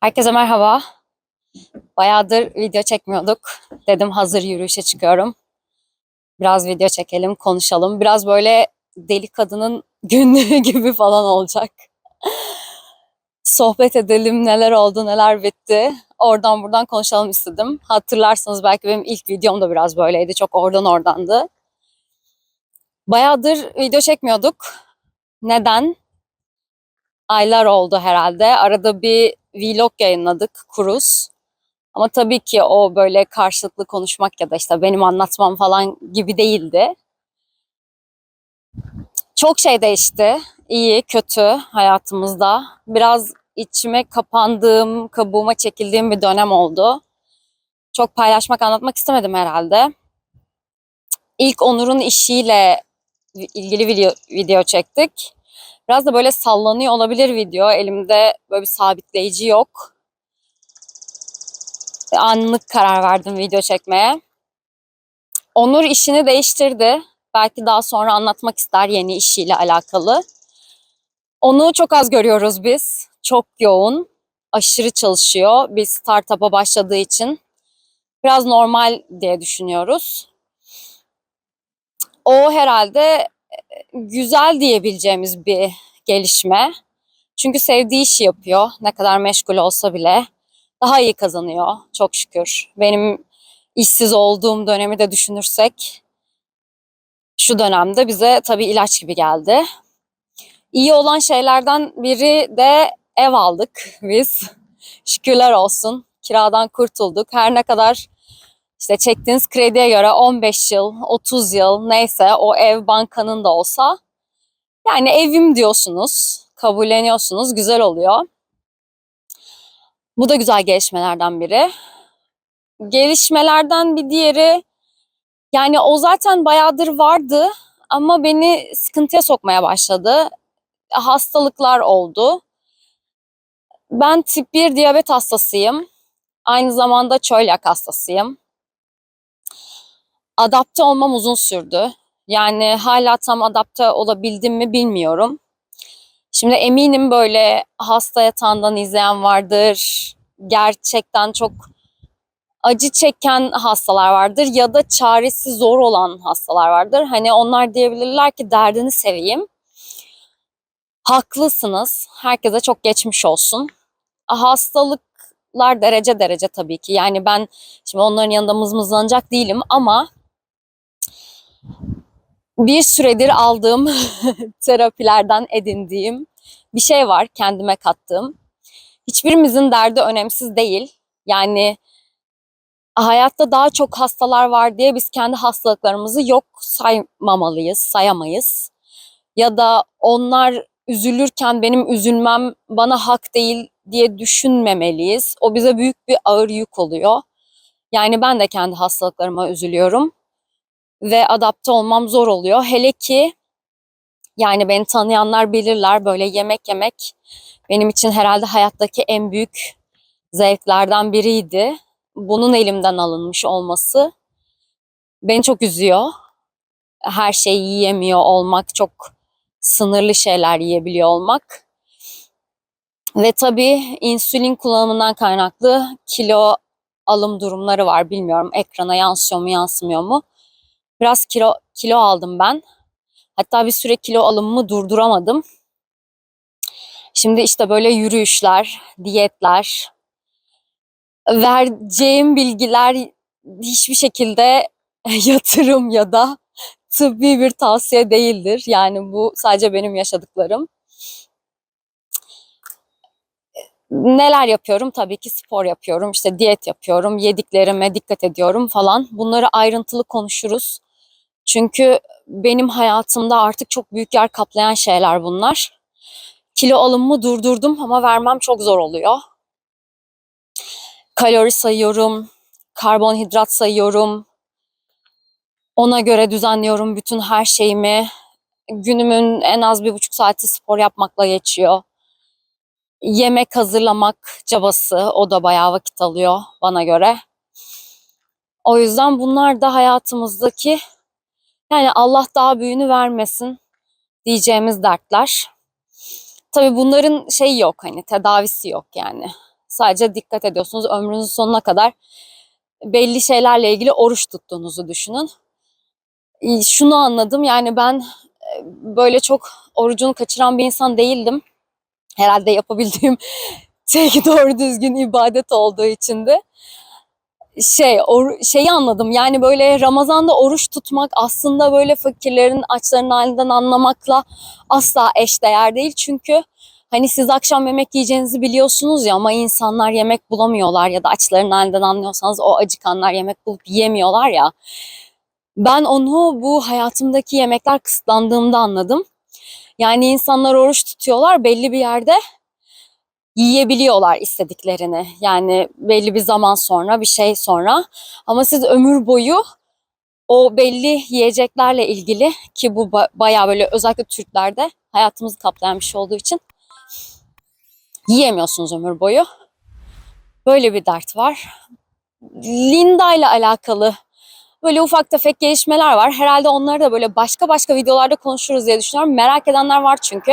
Herkese merhaba. Bayağıdır video çekmiyorduk. Dedim hazır yürüyüşe çıkıyorum. Biraz video çekelim, konuşalım. Biraz böyle deli kadının günlüğü gibi falan olacak. Sohbet edelim, neler oldu, neler bitti. Oradan buradan konuşalım istedim. Hatırlarsanız belki benim ilk videom da biraz böyleydi. Çok oradan oradandı. Bayağıdır video çekmiyorduk. Neden? Aylar oldu herhalde. Arada bir vlog yayınladık, kuruz. Ama tabii ki o böyle karşılıklı konuşmak ya da işte benim anlatmam falan gibi değildi. Çok şey değişti. İyi, kötü hayatımızda. Biraz içime kapandığım, kabuğuma çekildiğim bir dönem oldu. Çok paylaşmak, anlatmak istemedim herhalde. İlk Onur'un işiyle ilgili video, video çektik. Biraz da böyle sallanıyor olabilir video. Elimde böyle bir sabitleyici yok. Anlık karar verdim video çekmeye. Onur işini değiştirdi. Belki daha sonra anlatmak ister yeni işiyle alakalı. Onu çok az görüyoruz biz. Çok yoğun. Aşırı çalışıyor. Bir startup'a başladığı için. Biraz normal diye düşünüyoruz. O herhalde güzel diyebileceğimiz bir gelişme. Çünkü sevdiği işi yapıyor. Ne kadar meşgul olsa bile daha iyi kazanıyor çok şükür. Benim işsiz olduğum dönemi de düşünürsek şu dönemde bize tabii ilaç gibi geldi. İyi olan şeylerden biri de ev aldık biz. Şükürler olsun. Kiradan kurtulduk. Her ne kadar işte çektiğiniz krediye göre 15 yıl, 30 yıl neyse o ev bankanın da olsa yani evim diyorsunuz, kabulleniyorsunuz, güzel oluyor. Bu da güzel gelişmelerden biri. Gelişmelerden bir diğeri yani o zaten bayağıdır vardı ama beni sıkıntıya sokmaya başladı. Hastalıklar oldu. Ben tip 1 diyabet hastasıyım. Aynı zamanda çölyak hastasıyım. Adapte olmam uzun sürdü. Yani hala tam adapte olabildim mi bilmiyorum. Şimdi eminim böyle hasta yatağından izleyen vardır. Gerçekten çok acı çeken hastalar vardır ya da çaresi zor olan hastalar vardır. Hani onlar diyebilirler ki derdini seveyim. Haklısınız. Herkese çok geçmiş olsun. Hastalıklar derece derece tabii ki. Yani ben şimdi onların yanında mızmızlanacak değilim ama bir süredir aldığım terapilerden edindiğim bir şey var kendime kattığım. Hiçbirimizin derdi önemsiz değil. Yani hayatta daha çok hastalar var diye biz kendi hastalıklarımızı yok saymamalıyız, sayamayız. Ya da onlar üzülürken benim üzülmem bana hak değil diye düşünmemeliyiz. O bize büyük bir ağır yük oluyor. Yani ben de kendi hastalıklarıma üzülüyorum ve adapte olmam zor oluyor. Hele ki yani beni tanıyanlar bilirler böyle yemek yemek benim için herhalde hayattaki en büyük zevklerden biriydi. Bunun elimden alınmış olması beni çok üzüyor. Her şeyi yiyemiyor olmak, çok sınırlı şeyler yiyebiliyor olmak. Ve tabii insülin kullanımından kaynaklı kilo alım durumları var. Bilmiyorum ekrana yansıyor mu yansımıyor mu. Biraz kilo, kilo aldım ben. Hatta bir süre kilo alımımı durduramadım. Şimdi işte böyle yürüyüşler, diyetler, vereceğim bilgiler hiçbir şekilde yatırım ya da tıbbi bir tavsiye değildir. Yani bu sadece benim yaşadıklarım. Neler yapıyorum? Tabii ki spor yapıyorum, işte diyet yapıyorum, yediklerime dikkat ediyorum falan. Bunları ayrıntılı konuşuruz. Çünkü benim hayatımda artık çok büyük yer kaplayan şeyler bunlar. Kilo alımımı durdurdum ama vermem çok zor oluyor. Kalori sayıyorum, karbonhidrat sayıyorum. Ona göre düzenliyorum bütün her şeyimi. Günümün en az bir buçuk saati spor yapmakla geçiyor. Yemek hazırlamak cabası o da bayağı vakit alıyor bana göre. O yüzden bunlar da hayatımızdaki Yani Allah daha büyüğünü vermesin diyeceğimiz dertler. Tabii bunların şeyi yok hani tedavisi yok yani. Sadece dikkat ediyorsunuz ömrünüzün sonuna kadar belli şeylerle ilgili oruç tuttuğunuzu düşünün. Şunu anladım yani ben e, böyle çok orucunu kaçıran bir insan değildim. Herhalde yapabildiğim tek doğru düzgün ibadet olduğu için de şey or- şeyi anladım. Yani böyle Ramazan'da oruç tutmak aslında böyle fakirlerin açların halinden anlamakla asla eşdeğer değil. Çünkü hani siz akşam yemek yiyeceğinizi biliyorsunuz ya ama insanlar yemek bulamıyorlar ya da açların halinden anlıyorsanız o acıkanlar yemek bulup yiyemiyorlar ya. Ben onu bu hayatımdaki yemekler kısıtlandığımda anladım. Yani insanlar oruç tutuyorlar belli bir yerde yiyebiliyorlar istediklerini. Yani belli bir zaman sonra, bir şey sonra. Ama siz ömür boyu o belli yiyeceklerle ilgili ki bu ba- bayağı böyle özellikle Türklerde hayatımızı kaplayan bir şey olduğu için yiyemiyorsunuz ömür boyu. Böyle bir dert var. Linda ile alakalı böyle ufak tefek gelişmeler var. Herhalde onları da böyle başka başka videolarda konuşuruz diye düşünüyorum. Merak edenler var çünkü.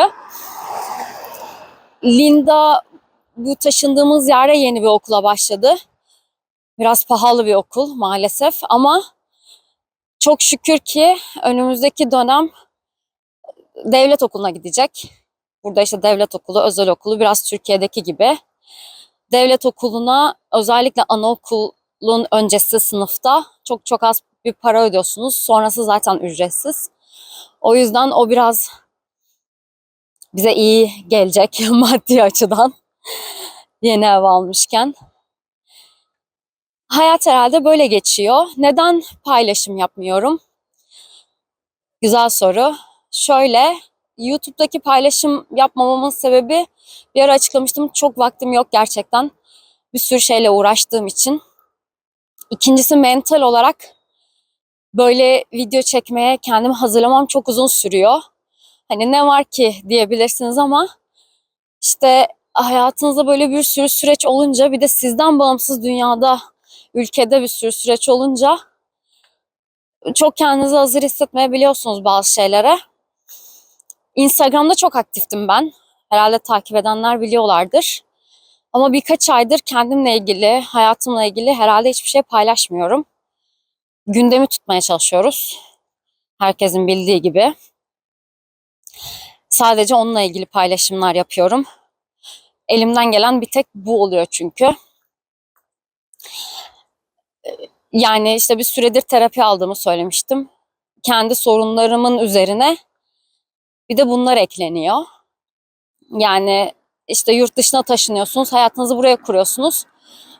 Linda bu taşındığımız yere yeni bir okula başladı. Biraz pahalı bir okul maalesef ama çok şükür ki önümüzdeki dönem devlet okuluna gidecek. Burada işte devlet okulu, özel okulu biraz Türkiye'deki gibi. Devlet okuluna özellikle anaokulun öncesi sınıfta çok çok az bir para ödüyorsunuz. Sonrası zaten ücretsiz. O yüzden o biraz bize iyi gelecek maddi açıdan. Yeni ev almışken. Hayat herhalde böyle geçiyor. Neden paylaşım yapmıyorum? Güzel soru. Şöyle, YouTube'daki paylaşım yapmamamın sebebi bir ara açıklamıştım. Çok vaktim yok gerçekten. Bir sürü şeyle uğraştığım için. İkincisi mental olarak böyle video çekmeye kendimi hazırlamam çok uzun sürüyor. Hani ne var ki diyebilirsiniz ama işte hayatınızda böyle bir sürü süreç olunca bir de sizden bağımsız dünyada, ülkede bir sürü süreç olunca çok kendinizi hazır hissetmeyebiliyorsunuz bazı şeylere. Instagram'da çok aktiftim ben. Herhalde takip edenler biliyorlardır. Ama birkaç aydır kendimle ilgili, hayatımla ilgili herhalde hiçbir şey paylaşmıyorum. Gündemi tutmaya çalışıyoruz. Herkesin bildiği gibi. Sadece onunla ilgili paylaşımlar yapıyorum. Elimden gelen bir tek bu oluyor çünkü. Yani işte bir süredir terapi aldığımı söylemiştim. Kendi sorunlarımın üzerine bir de bunlar ekleniyor. Yani işte yurt dışına taşınıyorsunuz, hayatınızı buraya kuruyorsunuz.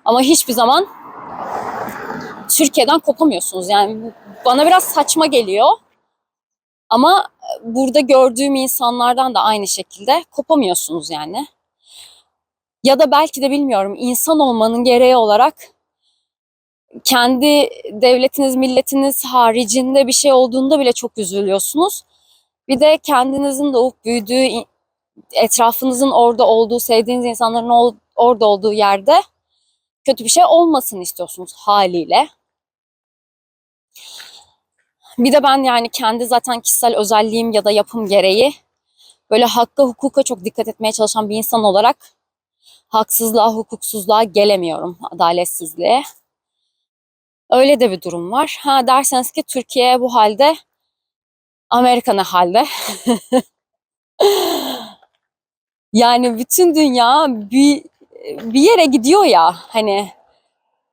Ama hiçbir zaman Türkiye'den kopamıyorsunuz. Yani bana biraz saçma geliyor. Ama burada gördüğüm insanlardan da aynı şekilde kopamıyorsunuz yani. Ya da belki de bilmiyorum insan olmanın gereği olarak kendi devletiniz, milletiniz haricinde bir şey olduğunda bile çok üzülüyorsunuz. Bir de kendinizin doğup büyüdüğü, etrafınızın orada olduğu, sevdiğiniz insanların orada olduğu yerde kötü bir şey olmasın istiyorsunuz haliyle. Bir de ben yani kendi zaten kişisel özelliğim ya da yapım gereği böyle hakka hukuka çok dikkat etmeye çalışan bir insan olarak haksızlığa, hukuksuzluğa gelemiyorum, adaletsizliğe. Öyle de bir durum var. Ha derseniz ki Türkiye bu halde, Amerika ne halde? yani bütün dünya bir bir yere gidiyor ya hani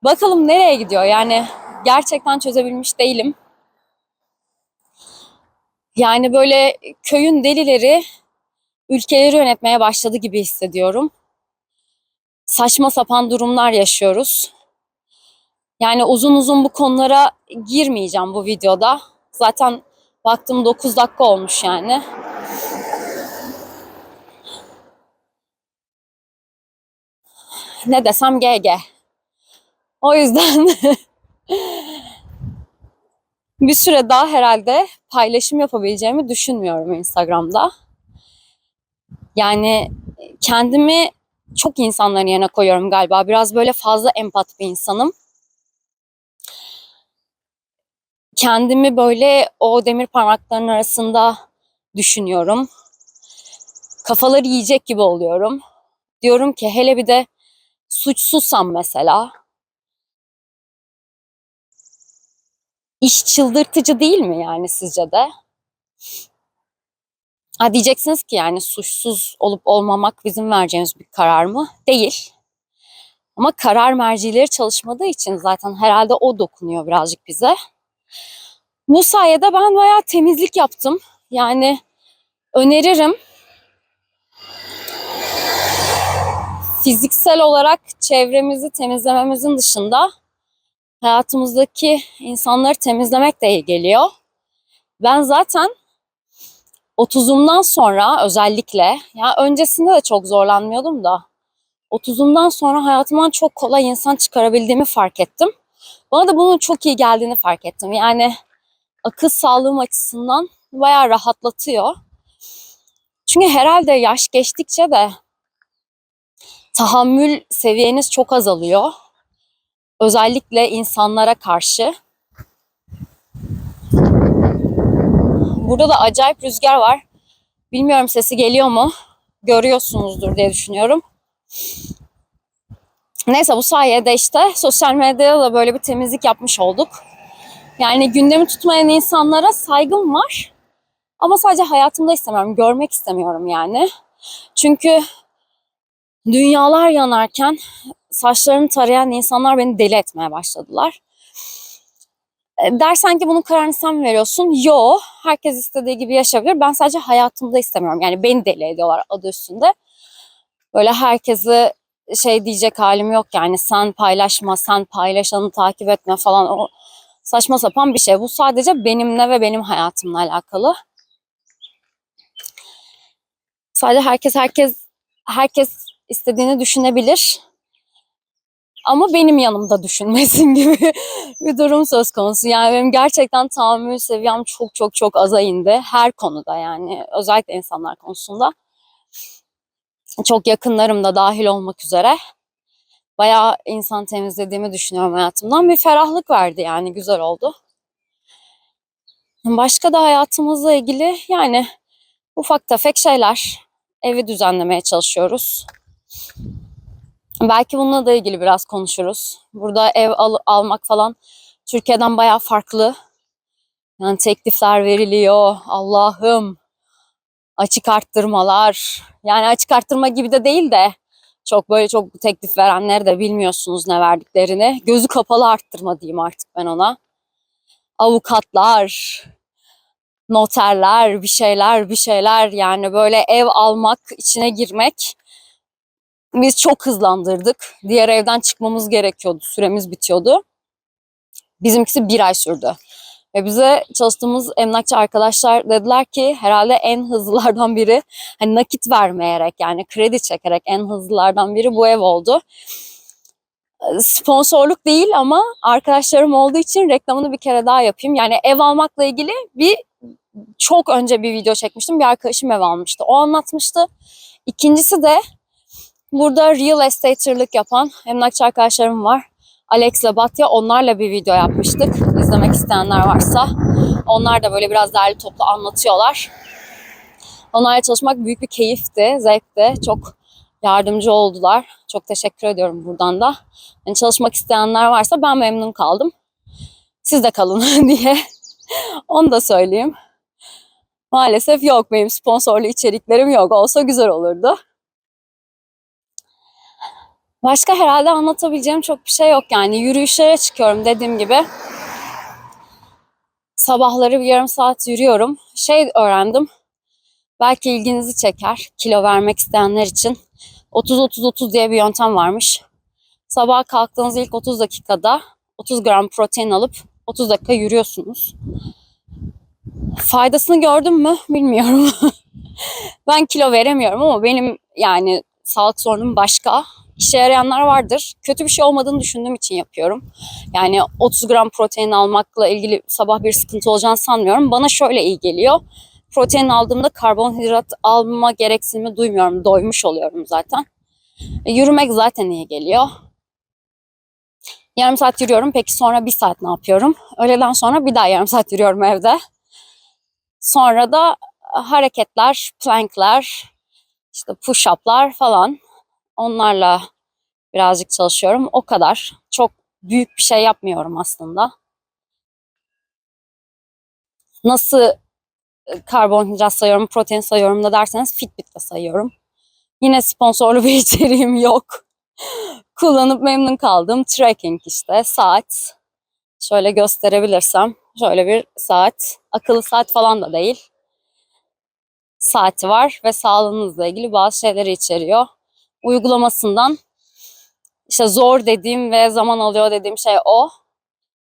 bakalım nereye gidiyor yani gerçekten çözebilmiş değilim. Yani böyle köyün delileri ülkeleri yönetmeye başladı gibi hissediyorum. Saçma sapan durumlar yaşıyoruz. Yani uzun uzun bu konulara girmeyeceğim bu videoda. Zaten baktım 9 dakika olmuş yani. Ne desem GG. O yüzden bir süre daha herhalde paylaşım yapabileceğimi düşünmüyorum Instagram'da. Yani kendimi çok insanların yerine koyuyorum galiba. Biraz böyle fazla empat bir insanım. kendimi böyle o demir parmakların arasında düşünüyorum. Kafaları yiyecek gibi oluyorum. Diyorum ki hele bir de suçsuzsam mesela. İş çıldırtıcı değil mi yani sizce de? Ha diyeceksiniz ki yani suçsuz olup olmamak bizim vereceğimiz bir karar mı? Değil. Ama karar mercileri çalışmadığı için zaten herhalde o dokunuyor birazcık bize. Bu sayede ben bayağı temizlik yaptım. Yani öneririm. Fiziksel olarak çevremizi temizlememizin dışında hayatımızdaki insanları temizlemek de iyi geliyor. Ben zaten 30'umdan sonra özellikle, ya öncesinde de çok zorlanmıyordum da 30'umdan sonra hayatımdan çok kolay insan çıkarabildiğimi fark ettim. Bana da bunun çok iyi geldiğini fark ettim. Yani akıl sağlığım açısından bayağı rahatlatıyor. Çünkü herhalde yaş geçtikçe de tahammül seviyeniz çok azalıyor. Özellikle insanlara karşı. Burada da acayip rüzgar var. Bilmiyorum sesi geliyor mu? Görüyorsunuzdur diye düşünüyorum. Neyse bu sayede işte sosyal medyada da böyle bir temizlik yapmış olduk. Yani gündemi tutmayan insanlara saygım var. Ama sadece hayatımda istemiyorum, görmek istemiyorum yani. Çünkü dünyalar yanarken saçlarını tarayan insanlar beni deli etmeye başladılar. E, dersen ki bunun kararını sen mi veriyorsun? Yo, herkes istediği gibi yaşayabilir. Ben sadece hayatımda istemiyorum. Yani beni deli ediyorlar adı üstünde. Böyle herkesi şey diyecek halim yok yani sen paylaşma, sen paylaşanı takip etme falan o saçma sapan bir şey. Bu sadece benimle ve benim hayatımla alakalı. Sadece herkes herkes herkes istediğini düşünebilir. Ama benim yanımda düşünmesin gibi bir durum söz konusu. Yani benim gerçekten tahammül seviyem çok çok çok aza indi. Her konuda yani. Özellikle insanlar konusunda. Çok yakınlarım da dahil olmak üzere. Bayağı insan temizlediğimi düşünüyorum hayatımdan. Bir ferahlık verdi yani. Güzel oldu. Başka da hayatımızla ilgili yani ufak tefek şeyler. Evi düzenlemeye çalışıyoruz. Belki bununla da ilgili biraz konuşuruz. Burada ev al- almak falan Türkiye'den bayağı farklı. Yani teklifler veriliyor. Allah'ım. Açık arttırmalar. Yani açık arttırma gibi de değil de çok böyle çok teklif verenleri de bilmiyorsunuz ne verdiklerini. Gözü kapalı arttırma diyeyim artık ben ona. Avukatlar, noterler, bir şeyler, bir şeyler yani böyle ev almak, içine girmek biz çok hızlandırdık. Diğer evden çıkmamız gerekiyordu. Süremiz bitiyordu. Bizimkisi bir ay sürdü. Ve bize çalıştığımız emlakçı arkadaşlar dediler ki herhalde en hızlılardan biri hani nakit vermeyerek yani kredi çekerek en hızlılardan biri bu ev oldu. Sponsorluk değil ama arkadaşlarım olduğu için reklamını bir kere daha yapayım. Yani ev almakla ilgili bir çok önce bir video çekmiştim. Bir arkadaşım ev almıştı. O anlatmıştı. İkincisi de Burada real estate'ırlık yapan emlakçı arkadaşlarım var. Alex ile Batya onlarla bir video yapmıştık. İzlemek isteyenler varsa. Onlar da böyle biraz derli toplu anlatıyorlar. Onlarla çalışmak büyük bir keyifti, zevkti. Çok yardımcı oldular. Çok teşekkür ediyorum buradan da. Yani çalışmak isteyenler varsa ben memnun kaldım. Siz de kalın diye. Onu da söyleyeyim. Maalesef yok benim sponsorlu içeriklerim yok. Olsa güzel olurdu. Başka herhalde anlatabileceğim çok bir şey yok yani. Yürüyüşlere çıkıyorum dediğim gibi. Sabahları bir yarım saat yürüyorum. Şey öğrendim. Belki ilginizi çeker. Kilo vermek isteyenler için. 30-30-30 diye bir yöntem varmış. Sabah kalktığınız ilk 30 dakikada 30 gram protein alıp 30 dakika yürüyorsunuz. Faydasını gördüm mü bilmiyorum. ben kilo veremiyorum ama benim yani sağlık sorunum başka işe yarayanlar vardır. Kötü bir şey olmadığını düşündüğüm için yapıyorum. Yani 30 gram protein almakla ilgili sabah bir sıkıntı olacağını sanmıyorum. Bana şöyle iyi geliyor. Protein aldığımda karbonhidrat alma gereksinimi duymuyorum. Doymuş oluyorum zaten. E, yürümek zaten iyi geliyor. Yarım saat yürüyorum. Peki sonra bir saat ne yapıyorum? Öğleden sonra bir daha yarım saat yürüyorum evde. Sonra da hareketler, plankler, işte push-up'lar falan. Onlarla birazcık çalışıyorum. O kadar. Çok büyük bir şey yapmıyorum aslında. Nasıl e, karbonhidrat sayıyorum, protein sayıyorum da derseniz Fitbit'le sayıyorum. Yine sponsorlu bir içeriğim yok. Kullanıp memnun kaldım. Tracking işte, saat. Şöyle gösterebilirsem. Şöyle bir saat. Akıllı saat falan da değil. Saati var ve sağlığınızla ilgili bazı şeyleri içeriyor. Uygulamasından işte zor dediğim ve zaman alıyor dediğim şey o.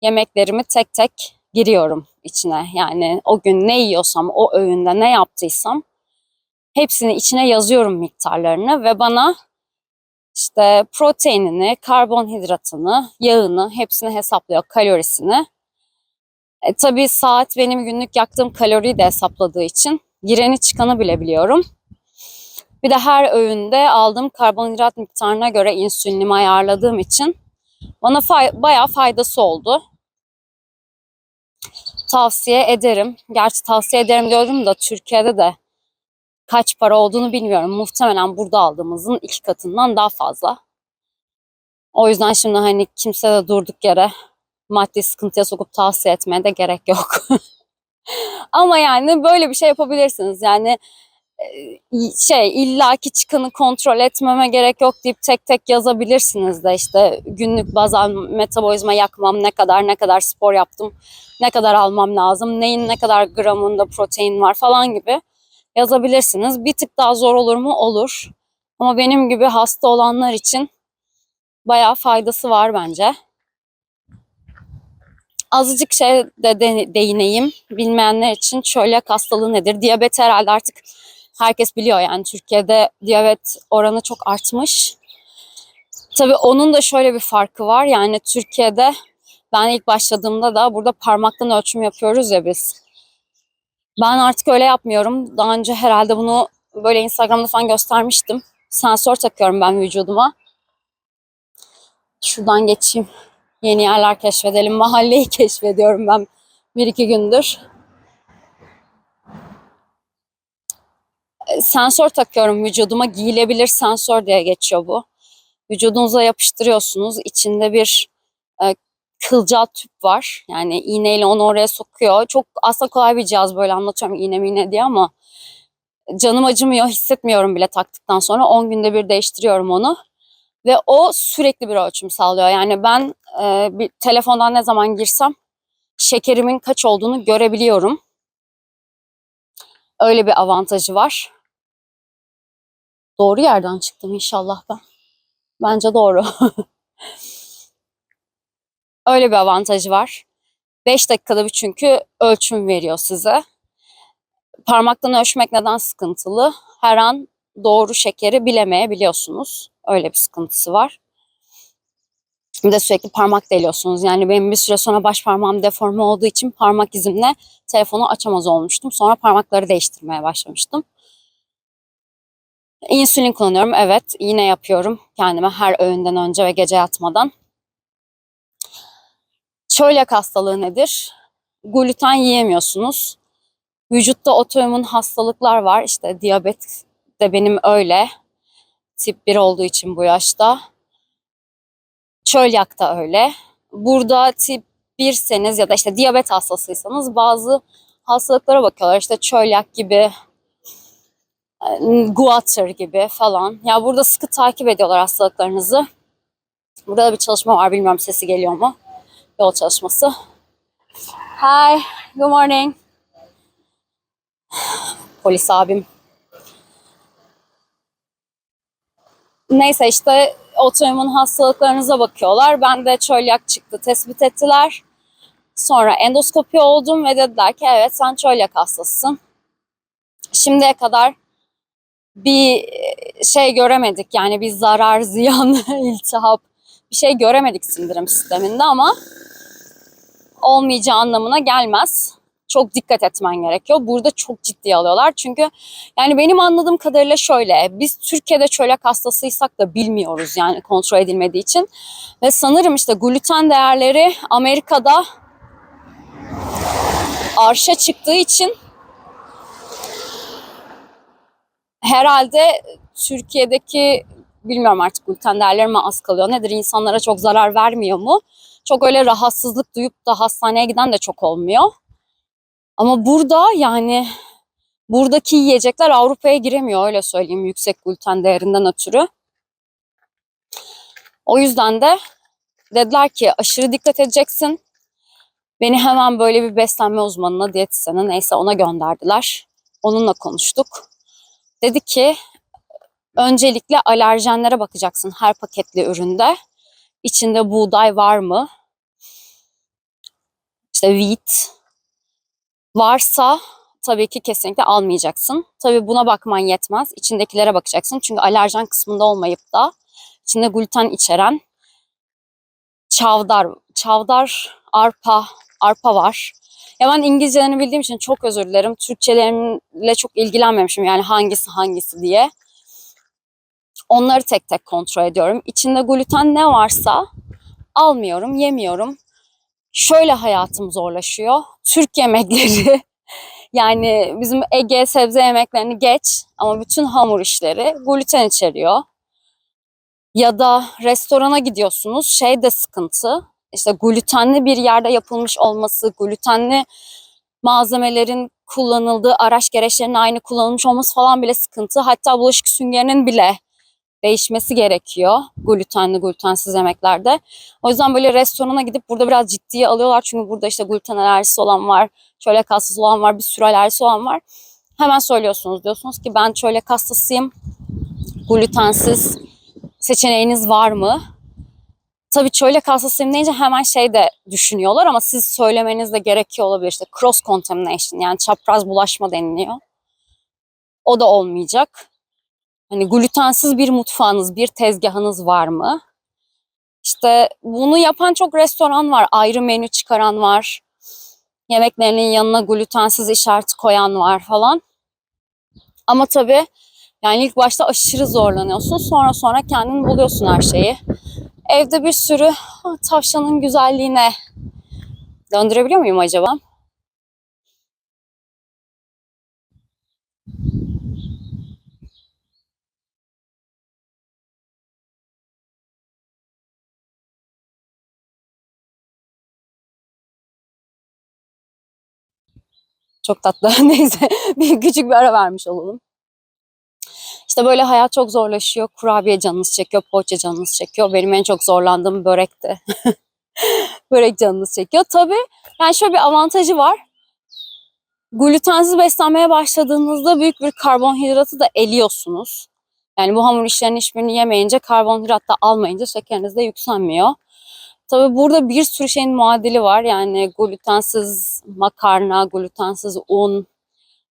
Yemeklerimi tek tek giriyorum içine. Yani o gün ne yiyorsam, o öğünde ne yaptıysam hepsini içine yazıyorum miktarlarını ve bana işte proteinini, karbonhidratını, yağını hepsini hesaplıyor, kalorisini. E, tabii saat benim günlük yaktığım kaloriyi de hesapladığı için gireni çıkanı bile biliyorum. Bir de her öğünde aldığım karbonhidrat miktarına göre insülinimi ayarladığım için bana fay bayağı faydası oldu. Tavsiye ederim. Gerçi tavsiye ederim diyorum da Türkiye'de de kaç para olduğunu bilmiyorum. Muhtemelen burada aldığımızın iki katından daha fazla. O yüzden şimdi hani kimse de durduk yere maddi sıkıntıya sokup tavsiye etmeye de gerek yok. Ama yani böyle bir şey yapabilirsiniz. Yani şey illaki çıkanı kontrol etmeme gerek yok deyip tek tek yazabilirsiniz de işte günlük bazal metabolizma yakmam ne kadar ne kadar spor yaptım ne kadar almam lazım neyin ne kadar gramında protein var falan gibi yazabilirsiniz. Bir tık daha zor olur mu? Olur. Ama benim gibi hasta olanlar için bayağı faydası var bence. Azıcık şey de- değineyim. Bilmeyenler için çölyak hastalığı nedir? Diyabet herhalde artık herkes biliyor yani Türkiye'de diyabet oranı çok artmış. Tabii onun da şöyle bir farkı var. Yani Türkiye'de ben ilk başladığımda da burada parmaktan ölçüm yapıyoruz ya biz. Ben artık öyle yapmıyorum. Daha önce herhalde bunu böyle Instagram'da falan göstermiştim. Sensör takıyorum ben vücuduma. Şuradan geçeyim. Yeni yerler keşfedelim. Mahalleyi keşfediyorum ben bir iki gündür. Sensör takıyorum vücuduma. Giyilebilir sensör diye geçiyor bu. Vücudunuza yapıştırıyorsunuz. İçinde bir e, kılcal tüp var. Yani iğneyle onu oraya sokuyor. Çok aslında kolay bir cihaz böyle anlatıyorum iğne miğne diye ama canım acımıyor, hissetmiyorum bile taktıktan sonra. 10 günde bir değiştiriyorum onu. Ve o sürekli bir ölçüm sağlıyor. Yani ben e, bir telefondan ne zaman girsem şekerimin kaç olduğunu görebiliyorum. Öyle bir avantajı var. Doğru yerden çıktım inşallah ben. Bence doğru. Öyle bir avantajı var. 5 dakikada bir çünkü ölçüm veriyor size. Parmaktan ölçmek neden sıkıntılı? Her an doğru şekeri bilemeyebiliyorsunuz. Öyle bir sıkıntısı var. Bir de sürekli parmak deliyorsunuz. Yani benim bir süre sonra baş parmağım deforme olduğu için parmak izimle telefonu açamaz olmuştum. Sonra parmakları değiştirmeye başlamıştım. İnsülin kullanıyorum. Evet, yine yapıyorum kendime her öğünden önce ve gece yatmadan. Çölyak hastalığı nedir? Gluten yiyemiyorsunuz. Vücutta otoimmün hastalıklar var. İşte diyabet de benim öyle. Tip 1 olduğu için bu yaşta. Çölyak da öyle. Burada tip 1'seniz ya da işte diyabet hastasıysanız bazı hastalıklara bakıyorlar. İşte çölyak gibi, guatr gibi falan. Ya burada sıkı takip ediyorlar hastalıklarınızı. Burada da bir çalışma var. Bilmiyorum sesi geliyor mu? Yol çalışması. Hi, good morning. Polis abim. Neyse işte otoimmün hastalıklarınıza bakıyorlar. Ben de çölyak çıktı tespit ettiler. Sonra endoskopi oldum ve dediler ki evet sen çölyak hastasısın. Şimdiye kadar bir şey göremedik yani bir zarar, ziyan, iltihap bir şey göremedik sindirim sisteminde ama olmayacağı anlamına gelmez. çok dikkat etmen gerekiyor. Burada çok ciddiye alıyorlar. Çünkü yani benim anladığım kadarıyla şöyle. Biz Türkiye'de çölyak hastasıysak da bilmiyoruz yani kontrol edilmediği için. Ve sanırım işte gluten değerleri Amerika'da arşa çıktığı için herhalde Türkiye'deki bilmiyorum artık gluten değerleri mi az kalıyor nedir insanlara çok zarar vermiyor mu? Çok öyle rahatsızlık duyup da hastaneye giden de çok olmuyor. Ama burada yani buradaki yiyecekler Avrupa'ya giremiyor öyle söyleyeyim yüksek gluten değerinden ötürü. O yüzden de dediler ki aşırı dikkat edeceksin. Beni hemen böyle bir beslenme uzmanına, diyetisyene neyse ona gönderdiler. Onunla konuştuk. Dedi ki öncelikle alerjenlere bakacaksın her paketli üründe. İçinde buğday var mı? İşte wheat varsa tabii ki kesinlikle almayacaksın. Tabii buna bakman yetmez. İçindekilere bakacaksın. Çünkü alerjen kısmında olmayıp da içinde gluten içeren çavdar, çavdar, arpa, arpa var. Ya ben İngilizcelerini bildiğim için çok özür dilerim. Türkçelerimle çok ilgilenmemişim yani hangisi hangisi diye. Onları tek tek kontrol ediyorum. İçinde gluten ne varsa almıyorum, yemiyorum. Şöyle hayatım zorlaşıyor. Türk yemekleri yani bizim Ege sebze yemeklerini geç ama bütün hamur işleri gluten içeriyor. Ya da restorana gidiyorsunuz şey de sıkıntı. İşte glutenli bir yerde yapılmış olması, glutenli malzemelerin kullanıldığı araç gereçlerinin aynı kullanılmış olması falan bile sıkıntı. Hatta bulaşık süngerinin bile değişmesi gerekiyor glutenli glutensiz yemeklerde. O yüzden böyle restorana gidip burada biraz ciddiye alıyorlar. Çünkü burada işte gluten alerjisi olan var, çölyak hastası olan var, bir sürü alerjisi olan var. Hemen söylüyorsunuz diyorsunuz ki ben çölyak hastasıyım. Glutensiz seçeneğiniz var mı? Tabii çölyak hastasıyım deyince hemen şey de düşünüyorlar ama siz söylemeniz de gerekiyor olabilir. İşte cross contamination yani çapraz bulaşma deniliyor. O da olmayacak. Hani glutensiz bir mutfağınız, bir tezgahınız var mı? İşte bunu yapan çok restoran var. Ayrı menü çıkaran var. Yemeklerinin yanına glutensiz işareti koyan var falan. Ama tabii yani ilk başta aşırı zorlanıyorsun. Sonra sonra kendin buluyorsun her şeyi. Evde bir sürü "Ah, tavşanın güzelliğine döndürebiliyor muyum acaba? Çok tatlı. Neyse bir küçük bir ara vermiş olalım. İşte böyle hayat çok zorlaşıyor. Kurabiye canınız çekiyor, poğaça canınız çekiyor. Benim en çok zorlandığım börekti. Börek canınız çekiyor. Tabii yani şöyle bir avantajı var. Glutensiz beslenmeye başladığınızda büyük bir karbonhidratı da eliyorsunuz. Yani bu hamur işlerinin hiçbirini yemeyince, karbonhidrat da almayınca şekeriniz de yükselmiyor. Tabii burada bir sürü şeyin muadili var. Yani glutensiz makarna, glutensiz un,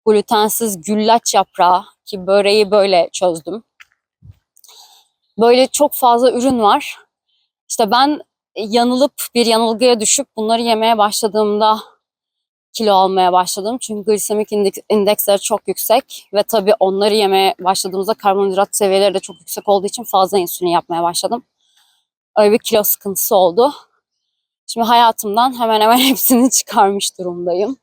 glutensiz güllaç yaprağı ki böreği böyle çözdüm. Böyle çok fazla ürün var. İşte ben yanılıp bir yanılgıya düşüp bunları yemeye başladığımda kilo almaya başladım. Çünkü glisemik indeks- indeksleri çok yüksek ve tabii onları yemeye başladığımızda karbonhidrat seviyeleri de çok yüksek olduğu için fazla insülin yapmaya başladım. Öyle bir kilo sıkıntısı oldu. Şimdi hayatımdan hemen hemen hepsini çıkarmış durumdayım.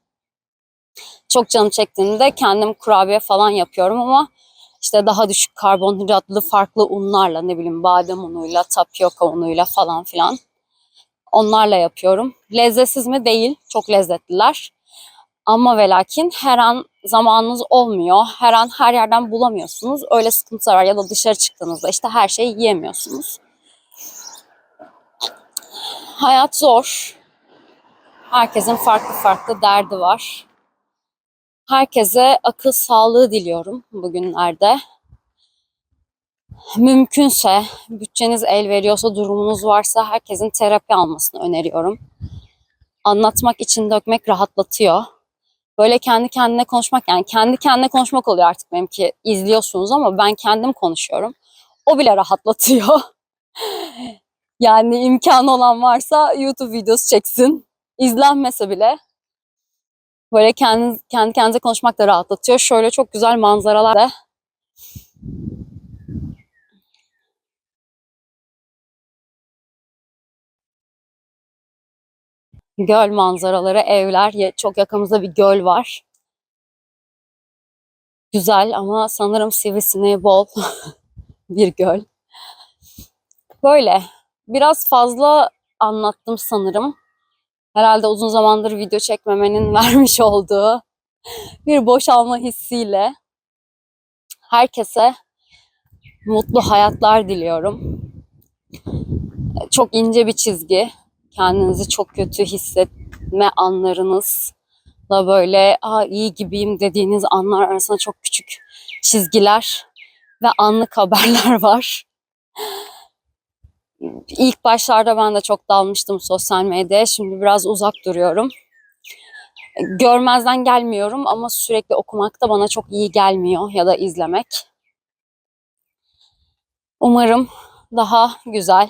Çok canım çektiğinde kendim kurabiye falan yapıyorum ama işte daha düşük karbonhidratlı farklı unlarla ne bileyim badem unuyla, tapioka unuyla falan filan onlarla yapıyorum. Lezzetsiz mi? Değil. Çok lezzetliler. Ama ve lakin her an zamanınız olmuyor. Her an her yerden bulamıyorsunuz. Öyle sıkıntılar var ya da dışarı çıktığınızda işte her şeyi yiyemiyorsunuz. Hayat zor. Herkesin farklı farklı derdi var. Herkese akıl sağlığı diliyorum bugünlerde. Mümkünse, bütçeniz el veriyorsa, durumunuz varsa herkesin terapi almasını öneriyorum. Anlatmak için dökmek rahatlatıyor. Böyle kendi kendine konuşmak yani kendi kendine konuşmak oluyor artık benimki izliyorsunuz ama ben kendim konuşuyorum. O bile rahatlatıyor. Yani imkanı olan varsa YouTube videosu çeksin. İzlenmese bile Böyle kendi, kendi kendinize konuşmak da rahatlatıyor. Şöyle çok güzel manzaralar da. Göl manzaraları, evler. Çok yakımızda bir göl var. Güzel ama sanırım sivrisineği bol bir göl. Böyle. Biraz fazla anlattım sanırım. Herhalde uzun zamandır video çekmemenin vermiş olduğu bir boşalma hissiyle herkese mutlu hayatlar diliyorum. Çok ince bir çizgi. Kendinizi çok kötü hissetme anlarınızla böyle Aa, iyi gibiyim dediğiniz anlar arasında çok küçük çizgiler ve anlık haberler var. İlk başlarda ben de çok dalmıştım sosyal medyaya. Şimdi biraz uzak duruyorum. Görmezden gelmiyorum ama sürekli okumak da bana çok iyi gelmiyor ya da izlemek. Umarım daha güzel,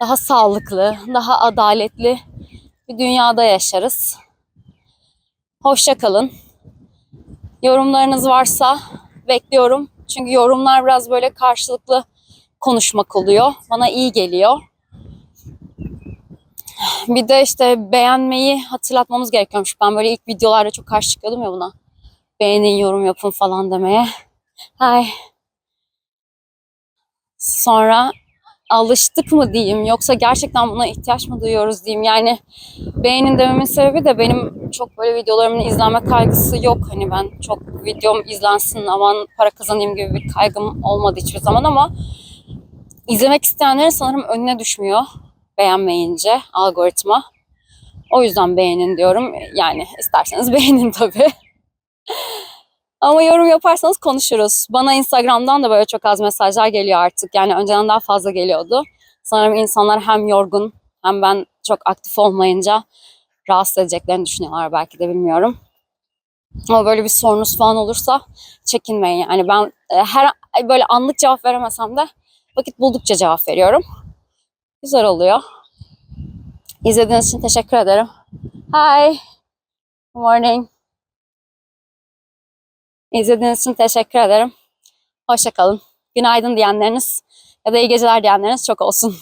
daha sağlıklı, daha adaletli bir dünyada yaşarız. Hoşça kalın. Yorumlarınız varsa bekliyorum. Çünkü yorumlar biraz böyle karşılıklı konuşmak oluyor. Bana iyi geliyor. Bir de işte beğenmeyi hatırlatmamız gerekiyormuş. Ben böyle ilk videolarda çok karşı çıkıyordum ya buna. Beğenin, yorum yapın falan demeye. Ay. Sonra alıştık mı diyeyim yoksa gerçekten buna ihtiyaç mı duyuyoruz diyeyim. Yani beğenin dememin sebebi de benim çok böyle videolarımın izlenme kaygısı yok. Hani ben çok videom izlensin aman para kazanayım gibi bir kaygım olmadı hiçbir zaman ama izlemek isteyenlerin sanırım önüne düşmüyor beğenmeyince algoritma. O yüzden beğenin diyorum. Yani isterseniz beğenin tabii. Ama yorum yaparsanız konuşuruz. Bana Instagram'dan da böyle çok az mesajlar geliyor artık. Yani önceden daha fazla geliyordu. Sanırım insanlar hem yorgun hem ben çok aktif olmayınca rahatsız edeceklerini düşünüyorlar belki de bilmiyorum. Ama böyle bir sorunuz falan olursa çekinmeyin. Yani ben e, her böyle anlık cevap veremesem de vakit buldukça cevap veriyorum. Güzel oluyor. İzlediğiniz için teşekkür ederim. Hi. Good morning. İzlediğiniz için teşekkür ederim. Hoşça kalın. Günaydın diyenleriniz ya da iyi geceler diyenleriniz çok olsun.